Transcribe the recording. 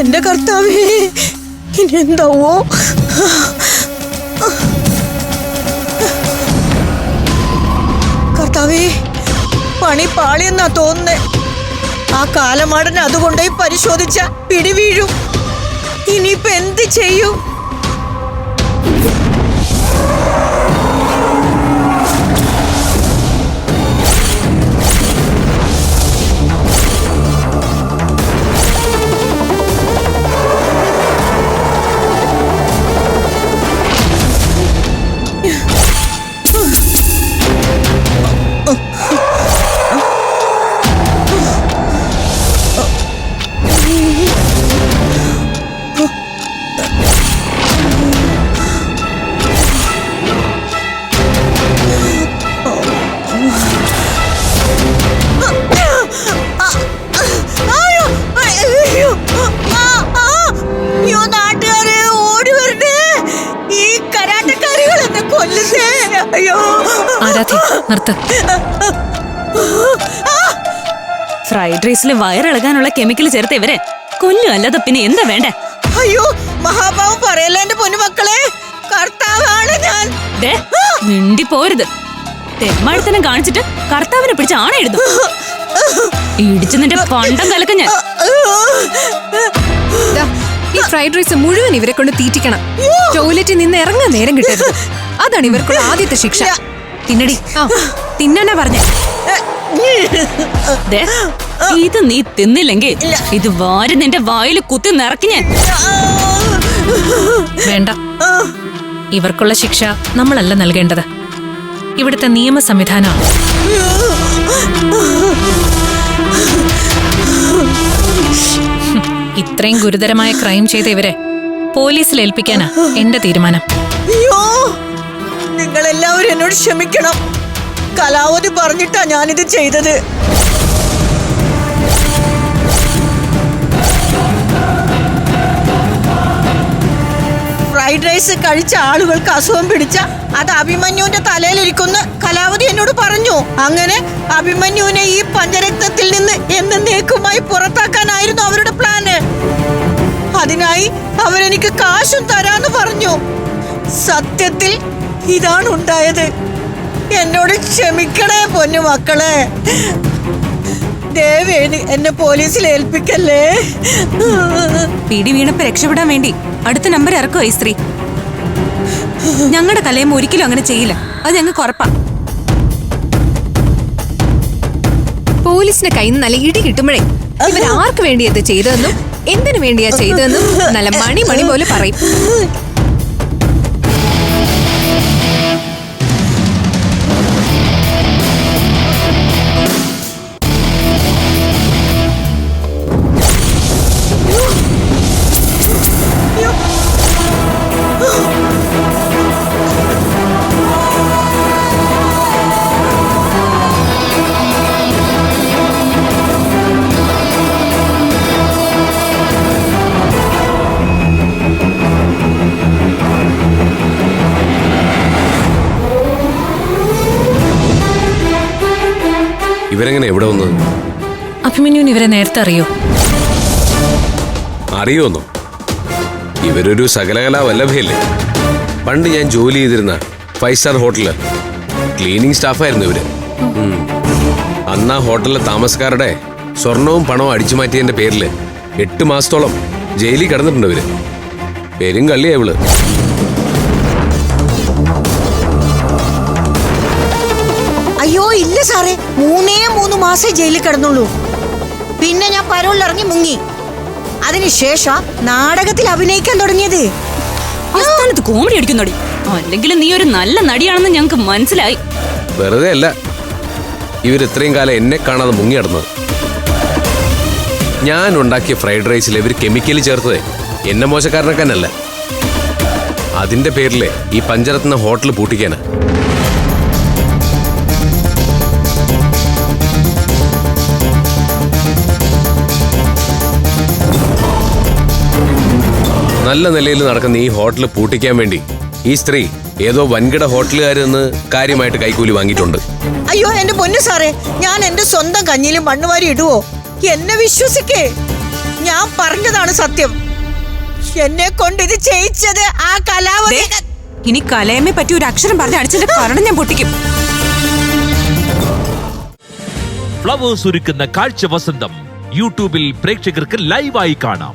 എന്റെ കർത്താവേ ഇനി എന്താവോ? കർത്താവേ പണി പാളിയെന്നാ തോന്നുന്നേ. ആ കാലമാടൻ അതുകൊണ്ടായി പരിശോധിച്ച പിടിവീഴും. വീഴും ഇനിയിപ്പൊ എന്ത് ചെയ്യും? നിർത്ത്. ഫ്രൈഡ് റൈസിൽ വയറിളകാനുള്ള കെമിക്കൽ ചേർത്ത് ഇവരെ കൊല്ലും അല്ലാതെ പിന്നെ എന്താ വേണ്ട? അയ്യോ മഹാഭാവം പറയല്ലേ എന്റെ പൊന്നുമക്കളെ? കർത്താവാണ് ഞാൻ. ദേ, മിണ്ടി പോരുത് കാണിച്ചിട്ട് കർത്താവിനെ പിടിച്ച് ആണ എഴുതും ഇടിച്ചു നിന്റെ പണ്ടം കലക്കം ഞാൻ. ദാ, ഈ ഫ്രൈഡ് റൈസ് മുഴുവൻ ഇവരെ കൊണ്ട് തീറ്റിക്കണം. ടോയ്ലറ്റിൽ നിന്ന് ഇറങ്ങാൻ നേരം കിട്ടരുത്. അതാണ് ഇവർക്കുള്ള ആദ്യത്തെ ശിക്ഷ. തിന്നടി. ആ തിന്നാനാ പറഞ്ഞേ. ഇത് നീ തിന്നില്ലെങ്കിൽ ഇത് വാരി നിന്റെ വായിൽ കുത്തി നിറക്കി ഞാൻ. വേണ്ട. ഇവർക്കുള്ള ശിക്ഷ നമ്മളല്ല നൽകേണ്ടത്. ഇവിടുത്തെ നിയമ സംവിധാനമാണ്. ഇത്രയും ഗുരുതരമായ ക്രൈം ചെയ്ത ഇവരെ പോലീസിൽ ഏൽപ്പിക്കാനാ എന്റെ തീരുമാനം. നിങ്ങൾ എല്ലാവരും എന്നോട് ക്ഷമിക്കണം. കലാവതി പറഞ്ഞിട്ടാ ഞാനിത് ചെയ്തത്. ഫ്രൈഡ് റൈസ് കഴിച്ച ആളുകൾക്ക് അസുഖം പിടിച്ച അത് അഭിമന്യുവിന്റെ തലയിലിരിക്കുന്ന കലാവതി എന്നോട് പറഞ്ഞു. അങ്ങനെ അഭിമന്യുവിനെ ഈ പഞ്ചരക്തത്തിൽ നിന്ന് എന്നേക്കുമായി പുറത്താക്കാനായിരുന്നു അവരുടെ പ്ലാന് അതിനായി അവരെനിക്ക് കാശും തരാന്ന് പറഞ്ഞു. സത്യത്തിൽ ഇതാണ് ഉണ്ടായത്. എന്നോട് ക്ഷമിക്കണേ പൊന്നു മക്കളെ. എന്നെ പോലീസിൽ ഏൽപ്പിക്കല്ലേ? പിടി വീണപ്പോ രക്ഷപ്പെടാൻ വേണ്ടി അടുത്ത നമ്പർ ഇറക്കുമോ ഈ സ്ത്രീ? ഞങ്ങളുടെ കലയം ഒരിക്കലും അങ്ങനെ ചെയ്യില്ല. അത് ഞങ്ങൾക്ക് ഉറപ്പാ. പോലീസിന്റെ കയ്യിൽ നിന്ന് നല്ല ഇടി കിട്ടുമ്പോഴേ ഇവർ ആർക്ക് വേണ്ടി ഇത് ചെയ്തതെന്നും എന്തിനു വേണ്ടിയാ ചെയ്തതെന്നും നല്ല മണി മണി പോലെ പറയും. ഇവരെങ്ങനെ എവിടെ വന്നത്? അഭിമന്യുവിന് ഇവരെ നേരത്തെ അറിയോ? അറിയോന്നോ ഇവരൊരു സകലകലാ വല്ലഭയല്ലേ പണ്ട് ഞാൻ ജോലി ചെയ്തിരുന്ന ഫൈവ് സ്റ്റാർ ഹോട്ടലിൽ ക്ലീനിങ് സ്റ്റാഫായിരുന്നു ഇവർ. അന്ന് ആ ഹോട്ടലിലെ താമസക്കാരുടെ സ്വർണവും പണവും അടിച്ചു മാറ്റിയതിന്റെ പേരിൽ എട്ട് മാസത്തോളം ജയിലിൽ കിടന്നിട്ടുണ്ട് ഇവർ. പേരും കള്ളിയാ ഇവൾ. സാറേ മൂന്നേ മൂന്ന് മാസേ ജയിലിൽ കിടന്നുള്ളൂ. പിന്നെ ഞാൻ പരോളിറങ്ങി മുങ്ങി. അതിനുശേഷം നാടകത്തിൽ അഭിനയിക്കാൻ തുടങ്ങിയത്. അസ്ഥാനത്ത് കോമഡി അടിക്കുന്നടി. അല്ലെങ്കിൽ നീ ഒരു നല്ല നടിയാണെന്ന് ഞങ്ങൾക്ക് മനസ്സിലായി. വെറുതെ അല്ല. ഇവർ ഇത്രയും കാലം എന്നെ കാണാതെ മുങ്ങി നടന്നത്. ഞാൻ ഉണ്ടാക്കിയ ഫ്രൈഡ് റൈസിൽ ഇവർ കെമിക്കലി ചേർത്തത്. എന്നെ മോശക്കാരനൊക്കെന്നല്ല അതിന്റെ പേരിലെ ഈ പഞ്ചരത്ന ഹോട്ടൽ പൂട്ടിക്കാനാ. നല്ല നിലയിൽ നടക്കുന്ന ഈ ഹോട്ടൽ പൂട്ടിക്കാൻ വേണ്ടി ഈ സ്ത്രീ ഏതോ വൻകിട ഹോട്ടലുകാരിൽ നിന്ന് കാര്യമായിട്ട് കൈക്കൂലി വാങ്ങിയിട്ടുണ്ട്. അയ്യോ എന്റെ പൊന്നു സാറേ ഞാൻ എന്റെ സ്വന്തം കഞ്ഞിയിൽ മണ്ണുവാരി ഇടുവോ? എന്നെ വിശ്വസിക്കേ? ഞാൻ പറഞ്ഞതാണ് സത്യം. എന്നെ കൊണ്ട് ഇത് ചെയ്യിച്ചത് ആ കലാവതി. ഇനി കലയമ്മയെ പറ്റി ഒരു അക്ഷരം പറഞ്ഞ അടിച്ചിട്ട് കാരണം ഞാൻ പൊട്ടിക്കും. ഫ്ലവേഴ്സ് ഒരുക്കുന്ന കാഴ്ച വസന്തം. യൂട്യൂബിൽ പ്രേക്ഷകർക്ക് ലൈവായി കാണാം.